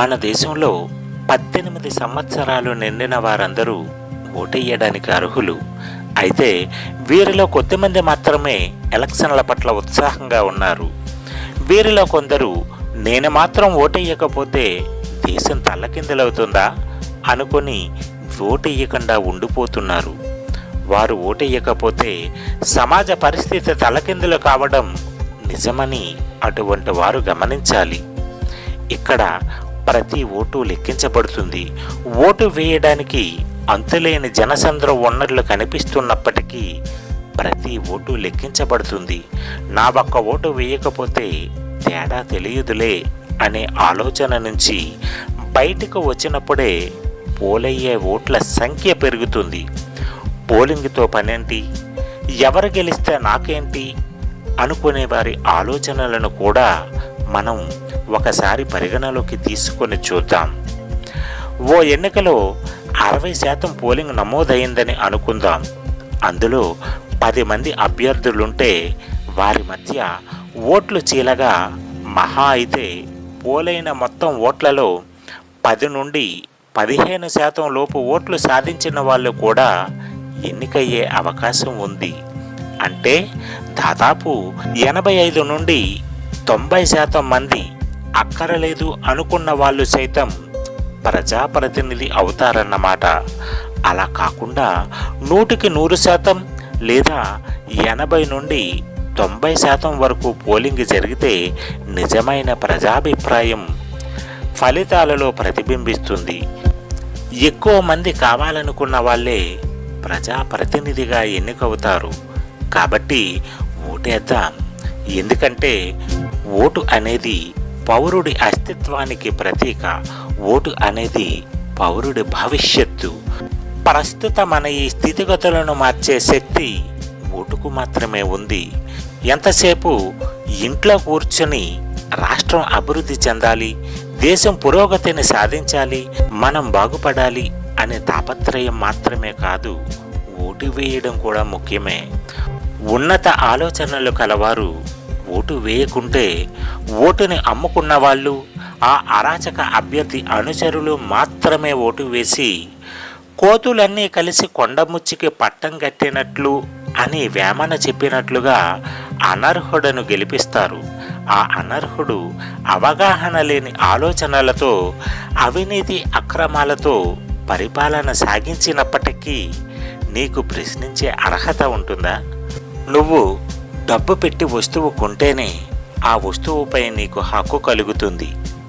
మన దేశంలో పద్దెనిమిది సంవత్సరాలు నిండిన వారందరూ ఓటెయ్యడానికి అర్హులు. అయితే వీరిలో కొద్దిమంది మాత్రమే ఎలక్షన్ల పట్ల ఉత్సాహంగా ఉన్నారు. వీరిలో కొందరు నేను మాత్రం ఓటెయ్యకపోతే దేశం తల్లకిందులవుతుందా? అనుకొని ఓటెయ్యకుండా ఉండిపోతున్నారు. వారు ఓటెయ్యకపోతే సమాజ పరిస్థితి తలకిందులు కావడం నిజమని అటువంటి వారు గమనించాలి. ఇక్కడ ప్రతి ఓటు లెక్కించబడుతుంది. ఓటు వేయడానికి అంతులేని జనసంద్ర వనరులు కనిపిస్తున్నప్పటికీ ప్రతి ఓటు లెక్కించబడుతుంది. నా ఒక్క ఓటు వేయకపోతే తేడా తెలియదులే అనే ఆలోచన నుంచి బయటకు వచ్చినప్పుడే పోలయ్యే ఓట్ల సంఖ్య పెరుగుతుంది. పోలింగ్తో పనేంటి? ఎవరు గెలిస్తే నాకేంటి? అనుకునే వారి ఆలోచనలను కూడా మనం ఒకసారి పరిగణలోకి తీసుకొని చూద్దాం. ఓ ఎన్నికలో అరవై శాతం పోలింగ్ నమోదైందని అనుకుందాం. అందులో పది మంది అభ్యర్థులుంటే వారి మధ్య ఓట్లు చీలగా మహా అయితే పోలైన మొత్తం ఓట్లలో పది నుండి పదిహేను శాతం లోపు ఓట్లు సాధించిన వాళ్ళు కూడా ఎన్నికయ్యే అవకాశం ఉంది. అంటే దాదాపు ఎనభై ఐదు నుండి తొంభై శాతం మంది అక్కరలేదు అనుకున్న వాళ్ళు సైతం ప్రజాప్రతినిధి అవుతారన్నమాట. అలా కాకుండా నూటికి నూరు శాతం లేదా ఎనభై నుండి తొంభై శాతం వరకు పోలింగ్ జరిగితే నిజమైన ప్రజాభిప్రాయం ఫలితాలలో ప్రతిబింబిస్తుంది. ఎక్కువ మంది కావాలనుకున్న వాళ్ళే ప్రజాప్రతినిధిగా ఎన్నికవుతారు. కాబట్టి ఓటేద్దాం. ఎందుకంటే ఓటు అనేది పౌరుడి అస్తిత్వానికి ప్రతీక. ఓటు అనేది పౌరుడి భవిష్యత్తు. ప్రస్తుత మన ఈ స్థితిగతులను మార్చే శక్తి ఓటుకు మాత్రమే ఉంది. ఎంతసేపు ఇంట్లో కూర్చొని రాష్ట్రం అభివృద్ధి చెందాలి దేశం పురోగతిని సాధించాలి మనం బాగుపడాలి అనే తాపత్రయం మాత్రమే కాదు ఓటు వేయడం కూడా ముఖ్యమే. ఉన్నత ఆలోచనలు కలవారు ఓటు వేయకుంటే ఓటుని అమ్ముకున్న వాళ్ళు ఆ అరాచక అభ్యర్థి అనుచరులు మాత్రమే ఓటు వేసి కోతులన్నీ కలిసి కొండముచ్చికి పట్టం కట్టినట్లు అని వేమన చెప్పినట్లుగా అనర్హుడను గెలిపిస్తారు. ఆ అనర్హుడు అవగాహన లేని ఆలోచనలతో అవినీతి అక్రమాలతో పరిపాలన సాగించినప్పటికీ నీకు ప్రశ్నించే అర్హత ఉంటుందా? నువ్వు డబ్బు పెట్టి వస్తువు కొంటేనే ఆ వస్తువుపై నీకు హక్కు కలుగుతుంది.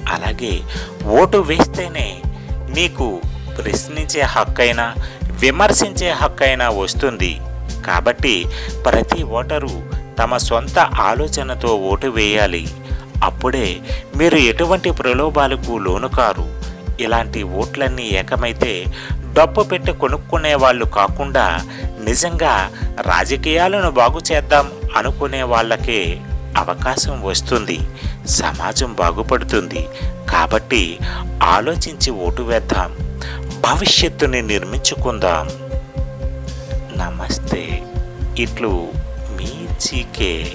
అలాగే ఓటు వేస్తేనే నీకు ప్రశ్నించే హక్కైనా విమర్శించే హక్కైనా వస్తుంది. కాబట్టి ప్రతి ఓటరు తమ సొంత ఆలోచనతో ఓటు వేయాలి. అప్పుడే మీరు ఎటువంటి ప్రలోభాలకు లోను కారు. ఇలాంటి ఓట్లన్నీ ఏకమైతే డబ్బు పెట్టి కొనుక్కునే వాళ్ళు కాకుండా నిజంగా రాజకీయాలను బాగు చేద్దాం. అనుకునే వాళ్ళకే అవకాశం వస్తుంది. సమాజం బాగుపడుతుంది. కాబట్టి ఆలోచించి ఓటు వేద్దాం. భవిష్యత్తుని నిర్మించుకుందాం. నమస్తే. ఇట్లు మీ జీకే